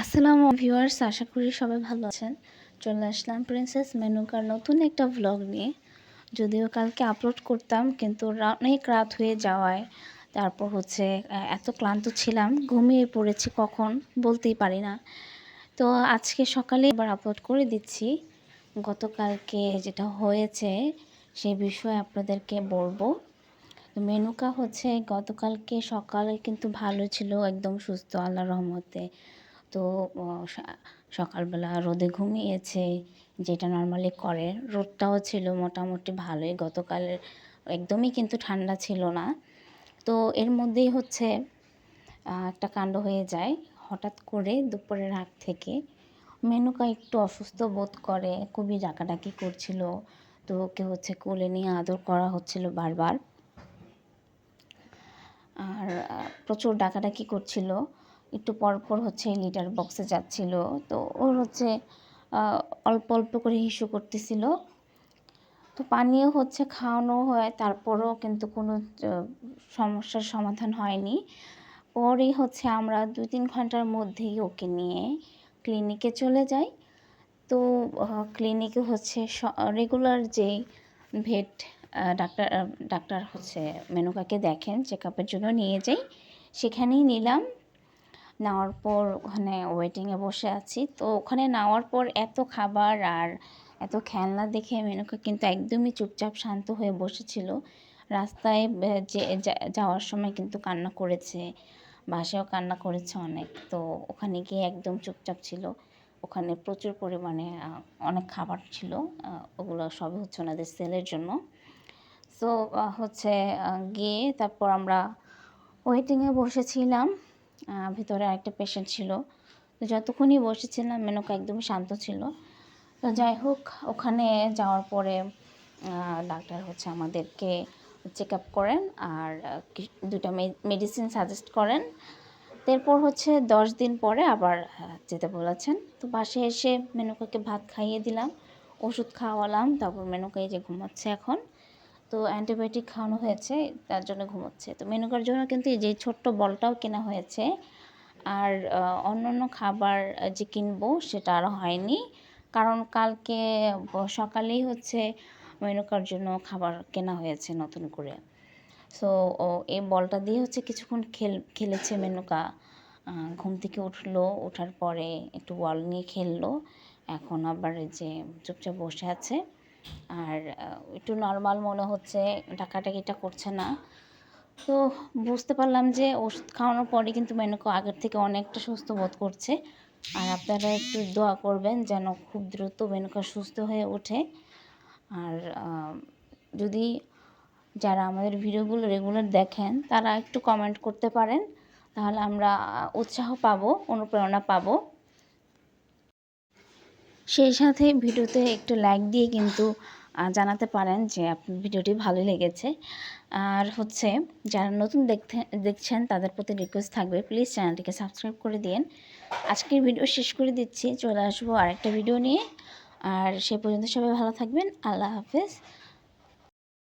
আসসালামু ভিউয়ার্স, আশা করি সবাই ভালো আছেন। চলে আসলাম প্রিন্সেস মেনুকার নতুন একটা ভ্লগ নিয়ে। যদিও কালকে আপলোড করতাম, কিন্তু অনেক রাত হয়ে যাওয়ায়। তারপর হচ্ছে এত ক্লান্ত ছিলাম, ঘুমিয়ে পড়েছি কখন বলতেই পারি না। তো আজকে সকালে এবার আপলোড করে দিচ্ছি। গতকালকে যেটা হয়েছে সেই বিষয়ে আপনাদেরকে বলব। মেনুকা হচ্ছে, গতকালকে সকালে কিন্তু ভালো ছিল, একদম সুস্থ আল্লাহ রহমতে। তো সকালবেলা রোদে ঘুমিয়েছে, যেটা নর্মালি করে। রোদটাও ছিল মোটামুটি ভালোই, গতকালের একদমই কিন্তু ঠান্ডা ছিল না। তো এর মধ্যেই হচ্ছে একটা কাণ্ড হয়ে যায়, হঠাৎ করে দুপুরের আগ থেকে মেনুকা একটু অসুস্থ বোধ করে, খুবই ডাকাডাকি করছিল। তো ওকে হচ্ছে কোলে নিয়ে আদর করা হচ্ছিল বারবার। আর প্রচুর ডাকাডাকি করছিল। একটু পর পর হচ্ছে লিটার বক্সে যাচ্ছিল। তো ওর হচ্ছে অল্প অল্প করে হিসু করতেছিল। তো পানীয় হচ্ছে খাওয়ানো হয়, তারপরও কিন্তু কোনো সমস্যার সমাধান হয়নি। পরে হচ্ছে আমরা দু তিন ঘণ্টার মধ্যেই ওকে নিয়ে ক্লিনিকে চলে যাই। তো ক্লিনিকে হচ্ছে রেগুলার যে ভেট ডাক্তার ডাক্তার হচ্ছে মেনুকাকে দেখেন চেক আপের জন্য নিয়ে যাই। সেখানেই নিলাম। নেওয়ার পর ওখানে ওয়েটিংয়ে বসে আছি। তো ওখানে নেওয়ার পর এত খাবার আর এত খেলনা দেখে মেনুকা কিন্তু একদমই চুপচাপ শান্ত হয়ে বসেছিল। রাস্তায় যে যাওয়ার সময় কিন্তু কান্না করেছে, বাসায়ও কান্না করেছে অনেক। তো ওখানে গিয়ে একদম চুপচাপ ছিল। ওখানে প্রচুর পরিমাণে অনেক খাবার ছিল ওগুলো সবই হচ্ছে ওনাদের সেলের জন্য। সো হচ্ছে গিয়ে তারপর আমরা ওয়েটিংয়ে বসেছিলাম। ভিতরে আরেকটা পেশেন্ট ছিল। তো যতক্ষণই বসেছিলাম, মেনকা একদমই শান্ত ছিল। তো যাই হোক, ওখানে যাওয়ার পরে ডাক্তার হচ্ছে আমাদেরকে চেক আপ করেন আর দুটা মেডিসিন সাজেস্ট করেন। তারপর হচ্ছে দশ দিন পরে আবার যেতে বলেছেন। তো বাসে এসে মেনুকাকে ভাত খাইয়ে দিলাম, ওষুধ খাওয়ালাম, তারপর মেনুকা এই যে ঘুমাচ্ছে এখন। তো অ্যান্টিবায়োটিক খাওয়ানো হয়েছে তার জন্য ঘুমোচ্ছে। তো মেনুকার জন্য কিন্তু এই যে ছোট্ট বলটাও কেনা হয়েছে। আর আহ, অন্যান্য খাবার যে কিনবো সেটা আর হয়নি। কারণ কালকে সকালেই হচ্ছে মেনুকার জন্য খাবার কেনা হয়েছে নতুন করে। সো ও এই বলটা দিয়ে হচ্ছে কিছুক্ষণ খেল খেলেছে মেনুকা ঘুম থেকে উঠল ওঠার পরে একটু বল নিয়ে খেললো। এখন আবার যে চুপচাপ বসে আছে। আর একটু নর্মাল মনে হচ্ছে, ডাকাডাকিটা করছে না। তো বুঝতে পারলাম যে ওষুধ খাওয়ানোর পরে কিন্তু মেনুকা আগের থেকে অনেকটা সুস্থ বোধ করছে। আর আপনারা একটু দোয়া করবেন যেন খুব দ্রুত মেনুকা সুস্থ হয়ে ওঠে। আর যদি যারা আমাদের ভিডিওগুলো রেগুলার দেখেন, তারা একটু কমেন্ট করতে পারেন। তাহলে আমরা উৎসাহ পাবো, অনুপ্রেরণা পাবো। সেই সাথে ভিডিওতে একটু লাইক দিয়ে কিন্তু জানাতে পারেন যে আপনার ভিডিওটি ভালো লেগেছে। আর হচ্ছে, যারা নতুন দেখতে, দেখছেন, তাদের প্রতি রিকোয়েস্ট থাকবে প্লিজ চ্যানেলটিকে সাবস্ক্রাইব করে দিন আজকের ভিডিও শেষ করে দিচ্ছি, চলে আসব আরেকটা ভিডিও নিয়ে। আর সে পর্যন্ত সবাই ভালো থাকবেন, আল্লাহ হাফেজ।